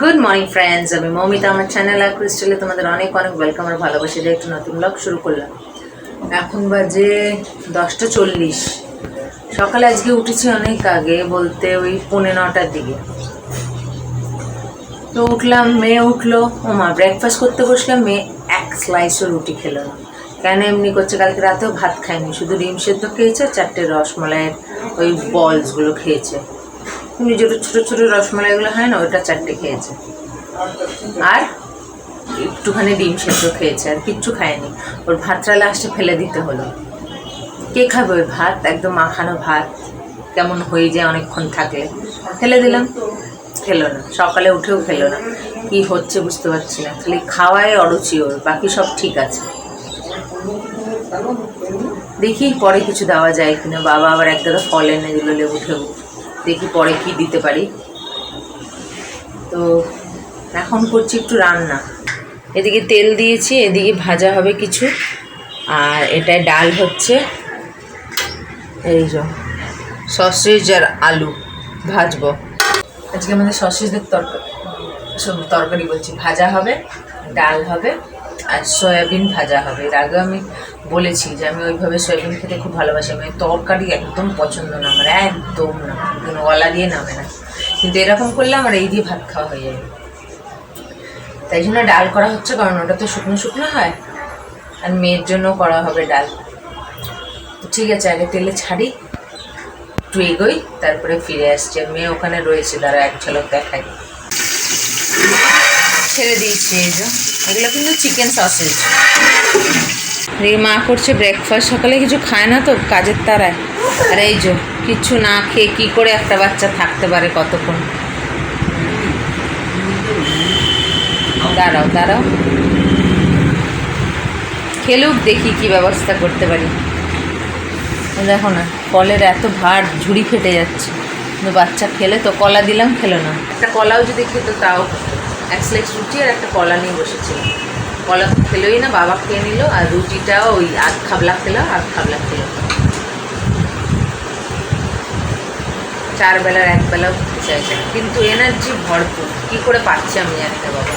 Good morning friends, আমি মৌমিতা, আমার channel আর ক্রিস্টালে তোমাদের অনেক অনেক ওয়েলকাম আর ভালোবাসা দিয়ে একটু নতুন ব্লগ শুরু করলাম। এখন বাজে দশটা চল্লিশ। সকালে আজকে উঠেছি অনেক আগে, বলতে ওই পৌনে নটার দিকে। তো উঠলাম, মেয়ে উঠল, ও মা ব্রেকফাস্ট করতে বসলাম, মেয়ে এক স্লাইসও রুটি খেলো না। কেন এমনি করছে? কালকে রাতেও ভাত খায়নি, শুধু ডিম সেদ্ধ খেয়েছে চারটে রসমলাইয়ের ওই বলসগুলো খেয়েছে। এমনি যেটা ছোটো ছোটো রসমালাইগুলো হয় না, ওইটা চারটে খেয়েছে। আর একটুখানি ডিম সেদ্ধ খেয়েছে, আর কিচ্ছু খায়নি। ওর ভাতটা লাস্টে ফেলে দিতে হলো। কে খাবে ওই ভাত? একদম মাখানো ভাত। কেমন হয়ে যায় অনেকক্ষণ থাকলে। ফেলে দিলাম। খেলো না। সকালে উঠেও খেলো না। কি হচ্ছে বুঝতে পারছি না। খালি খাওয়ায় অরুচি ওর। বাকি সব ঠিক আছে। দেখি পরে কিছু দেওয়া যায় কিনা। বাবা আবার এক গাদা ফল এনে দিল লেবু ঠেবু। দেখি পরে কি দিতে পারি। তো এখন করছি একটু রান্না। এদিকে তেল দিয়েছি, এদিকে ভাজা হবে কিছু। আর এটায় ডাল হচ্ছে। এই যে, সসেজ আর আলু ভাজবো। আজকে আমাদের সসেজের তরকারি সব তরকারি বলছি। ভাজা হবে, ডাল হবে, আর সয়াবিন ভাজা হবে। এর আগে আমি বলেছি যে আমি ওইভাবে সয়াবিন খেতে খুব ভালোবাসি আমি তরকারি একদম পছন্দ না আমার একদম না, কোনো গলা দিয়ে নামে না। কিন্তু এরকম করলে আমার এই দিয়ে ভাত খাওয়া হয়ে যাবে তাই জন্য ডাল করা হচ্ছে, কারণ ওটা তো শুকনো শুকনো হয়, আর মেয়ের জন্য করা হবে ডাল। ঠিক আছে, আগে তেলে ছাড়ি, একটু এগোই, তারপরে ফিরে আসছি। মেয়ে ওখানে রয়েছে তারা এক ঝলক দেখাই। ছেড়ে দিয়েছি, এই যে। এগুলো কিন্তু চিকেন সসেজ এদিকে মা করছে ব্রেকফাস্ট সকালে কিছু খায় না তো, কাজের তারায়। আর এই যে, কিছু না খেয়ে কী করে একটা বাচ্চা থাকতে পারে কতক্ষণ? দাঁড়াও দাঁড়াও। খেলুক, দেখি কি ব্যবস্থা করতে পারি। দেখো না, কলের এত ভার, ঝুড়ি ফেটে যাচ্ছে। কিন্তু বাচ্চা খেলে তো, কলা দিলাম, খেলো না। একটা কলাও যদি খেতো তাও। এক স্লাইস রুটি আর একটা কলা নিয়ে বসেছিল কলা খেলোই না, বাবা খেয়ে নিল আর রুটিটা ওই আধ খাবলা খেলো, আধ খাবলা খেলো। চার বেলার এক বেলাও খেতে চাইছে কিন্তু এনার্জি ভরপুর, কি করে পাচ্ছি আমি জানি বাবা?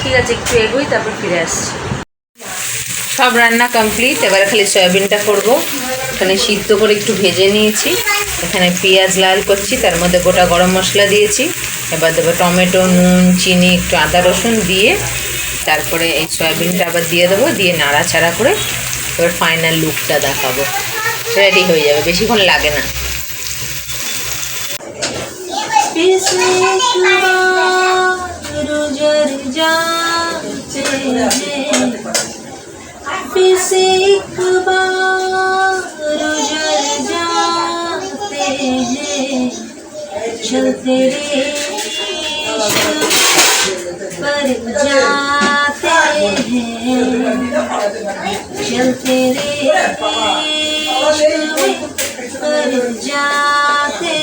ঠিক আছে, একটু এগোই, তারপর ফিরে আসছি। সব রান্না কমপ্লিট এবারে খালি সয়াবিনটা করব এখানে সিদ্ধ করে একটু ভেজে নিয়েছি এখানে পেঁয়াজ লাল করছি তার মধ্যে গোটা গরম মশলা দিয়েছি এবার দেবো টমেটো নুন চিনি একটু আদা রসুন দিয়ে তারপরে এই সয়াবিনটা আবার দিয়ে দেবো দিয়ে নাড়াচাড়া করে এবার ফাইনাল লুকটা দেখাবো রেডি হয়ে যাবে বেশিক্ষণ লাগে না से एक बार जल जाते हैं। चलते पर जाते हैं। चलते पर जाते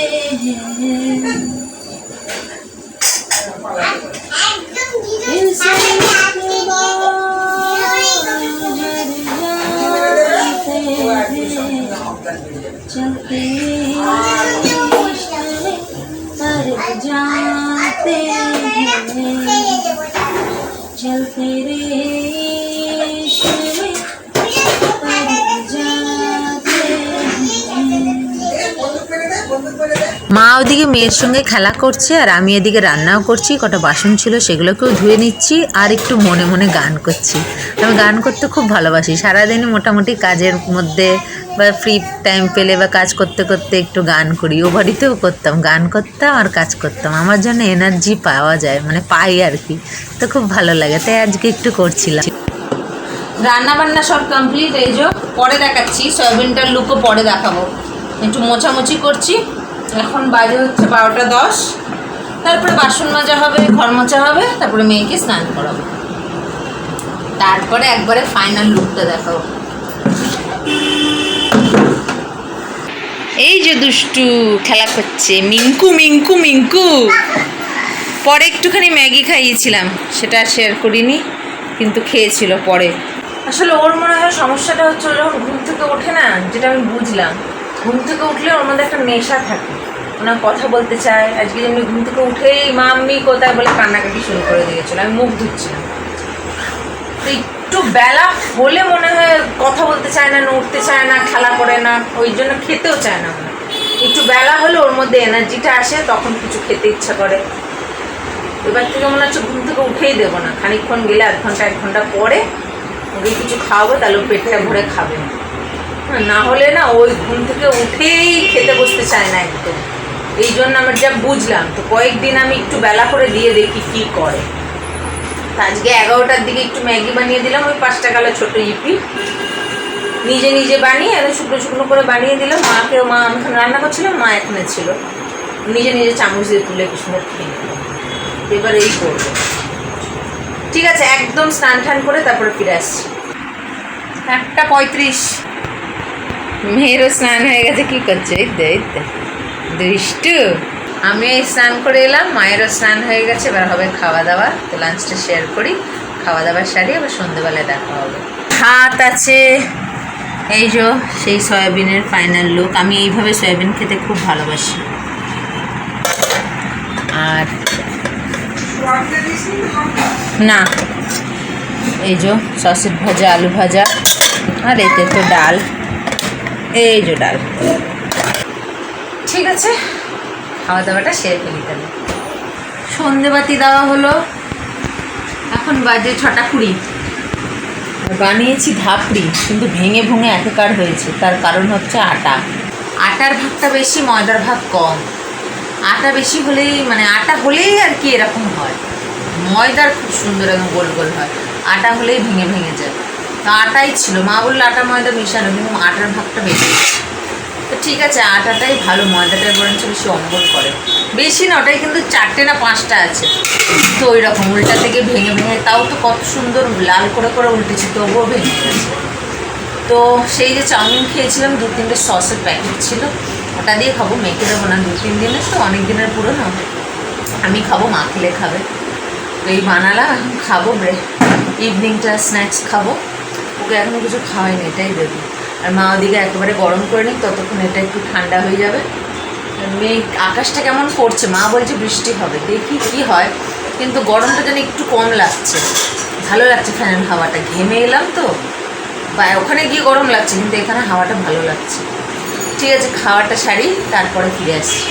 हैं। चलते रे ওদিকে মেয়ের সঙ্গে খেলা করছে, আর আমি এদিকে রান্নাও করছি, কটা বাসন ছিল সেগুলোকেও ধুয়ে নিচ্ছি, আর একটু মনে মনে গান করছি। আমি গান করতে খুব ভালোবাসি। সারাদিনই মোটামুটি কাজের মধ্যে বা ফ্রি টাইম পেলে বা কাজ করতে করতে একটু গান করি। ও বাড়িতেও করতাম, গান করতাম আর কাজ করতাম। আমার জন্য এনার্জি পাওয়া যায় মানে পাই আর কি। তো খুব ভালো লাগে, তাই আজকে একটু করছিলাম। রান্না বান্না সব কমপ্লিট এই যে পরে দেখাচ্ছি, সয়াবিনটার লুকও পরে দেখাবো। একটু মোছামুছি করছি। এখন বাজে হচ্ছে বারোটা দশ। তারপরে বাসন মাজা হবে, ঘর মোছা হবে, তারপরে মেয়েকে স্নান করাবো। তারপরে একবারে ফাইনাল লুকটা দেখাবো। এই যে দুষ্টু খেলা করছে, মিঙ্কু মিঙ্কু মিঙ্কু। পরে একটুখানি ম্যাগি খাইয়েছিলাম, সেটা শেয়ার করিনি, কিন্তু খেয়েছিল পরে। আসলে ওর মনে হয় সমস্যাটা হচ্ছে ও যখন ঘুম থেকে ওঠে না, যেটা আমি বুঝলাম। ঘুম থেকে উঠলে ওর মধ্যে একটা নেশা থাকে। ওনার কথা বলতে চায়। আজকে যেমনি ঘুম থেকে উঠেই মাম্মি কোথায় বলে কান্নাকাটি শুরু করে দিয়েছিল। আমি মুখ ধুচ্ছিলাম। তো একটু বেলা হলে মনে হয় কথা বলতে চায় না উঠতে চায় না, খেলা করে না, ওই জন্য খেতেও চায় না একটু বেলা হলে ওর মধ্যে এনার্জিটা আসে, তখন কিছু খেতে ইচ্ছা করে। এবার থেকে মনে হচ্ছে ঘুম থেকে উঠেই দেবো না। খানিকক্ষণ গেলে আধ ঘণ্টা, এক ঘণ্টা পরে ওকে কিছু খাওয়াবো, তাহলে পেটটা ভরে খাবে। না হলে না, ওই ঘুম থেকে উঠেই খেতে বসতে চায় না একদম। এই জন্য আমার যা বুঝলাম, তো কয়েকদিন আমি একটু বেলা করে দিয়ে দেখি কি করে। আজকে এগারোটার দিকে একটু ম্যাগি বানিয়ে দিলাম, ওই পাঁচ টাকা ছোটো ইপি। নিজে নিজে বানিয়ে একদম শুকনো শুকনো করে বানিয়ে দিলাম। মাকে, মা, আমি রান্না করছিলাম, মা এখানে ছিল। নিজে নিজে চামচ দিয়ে তুলে কি খেয়ে এবার এই করব। ঠিক আছে, একদম স্নান টান করে তারপরে ফিরে আসছি। একটা পঁয়ত্রিশ। মেয়েরও স্নান হয়ে গেছে, কি করছে? এই তো এই তো দুষ্টু আমি স্নান করে এলাম, মায়েরও স্নান হয়ে গেছে, এবার হবে খাওয়া দাওয়া। তো লাঞ্চটা শেয়ার করি, খাওয়া দাওয়া সারি আবার সন্ধ্যেবেলায় দেখা হবে। ভাত আছে, এই যে সেই সয়াবিনের ফাইনাল লুক আমি এইভাবে সয়াবিন খেতে খুব ভালোবাসি। আর না, এই যে সসের ভাজা, আলু ভাজা, আর এতে তো ডাল, এই যে ডাল। ঠিক আছে? খাওয়া দাওয়াটা সেরে ফেলি তাহলে। সন্ধেবাতি দেওয়া হলো। এখন বাজে ছটা কুড়ি। বানিয়েছি ধাপড়ি, কিন্তু ভেঙে ভেঙে একাকার হয়েছে। তার কারণ হচ্ছে আটা। আটার ভাগটা বেশি, ময়দার ভাগ কম। আটা বেশি হলেই মানে আটা হলেই আর কি এরকম হয়। ময়দার খুব সুন্দর একদম গোল গোল হয়। আটা হলেই ভেঙে ভেঙে যায়। তো আটাই ছিল। মা বলল আটা, ময়দা মেশানো, কিন্তু আটার ভাগটা বেশি। তো ঠিক আছে, আটাটাই ভালো ময়দাটা বরঞ্চ বেশি অম্বল করে। বেশি না, ওটাই কিন্তু চারটে না পাঁচটা আছে। তো ওই রকম উল্টা থেকে ভেঙে ভেঙে, তাও তো কত সুন্দর, লাল করে করে উল্টেছি, তবুও ভেঙে গেছে। তো সেই যে চাউমিন খেয়েছিলাম, দু তিনটে সসের প্যাকেট ছিল। ওটা দিয়ে খাব, মেখে দেবো না, দু তিন দিনের তো, অনেক দিনের পুরনো আমি খাব, মা খেলে খাবে। তো এই এখন খাব ইভিনিংটা স্ন্যাক্স খাব। ওকে এখনও কিছু খাওয়াইনি, এটাই দেবো। আর মা ওদিকে একেবারে গরম করে নিই ততক্ষণ এটা একটু ঠান্ডা হয়ে যাবে। মেঘ, আকাশটা কেমন করছে? মা বলছে বৃষ্টি হবে। দেখি কি হয়। কিন্তু গরমটা যেন একটু কম লাগছে। ভালো লাগছে ফ্যানের হাওয়াটা। ঘেমে এলাম তো। বা, ওখানে গিয়ে গরম লাগছে, কিন্তু এখানে হাওয়াটা ভালো লাগছে। ঠিক আছে, খাওয়াটা সারি, তারপরে ফিরে আসছি।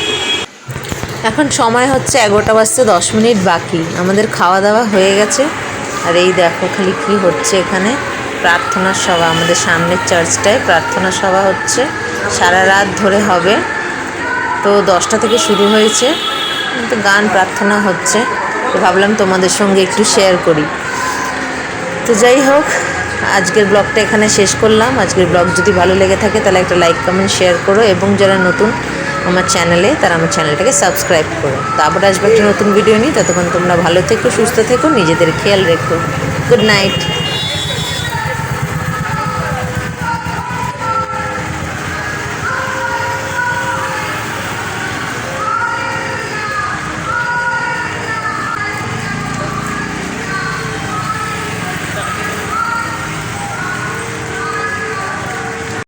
এখন সময় হচ্ছে এগারোটা বাজতে দশ মিনিট বাকি। আমাদের খাওয়া দাওয়া হয়ে গেছে। আর এই দেখো খালি কি হচ্ছে এখানে। প্রার্থনা সভা, আমাদের সামনের চার্চটায় প্রার্থনা সভা হচ্ছে। সারা রাত ধরে হবে। তো দশটা থেকে শুরু হয়েছে। তো গান প্রার্থনা হচ্ছে। তো ভাবলাম তোমাদের সঙ্গে একটু শেয়ার করি। তো যাই হোক, আজকের ব্লগটা এখানে শেষ করলাম। আজকের ব্লগ যদি ভালো লেগে থাকে, তাহলে একটা লাইক কমেন্ট শেয়ার করো। এবং যারা নতুন আমার চ্যানেলে তারা আমার চ্যানেলটাকে সাবস্ক্রাইব করো। তারপরে আসবে একটা নতুন ভিডিও নিই ততক্ষণ তোমরা ভালো থেকো, সুস্থ থেকো, নিজেদের খেয়াল রেখো। Good night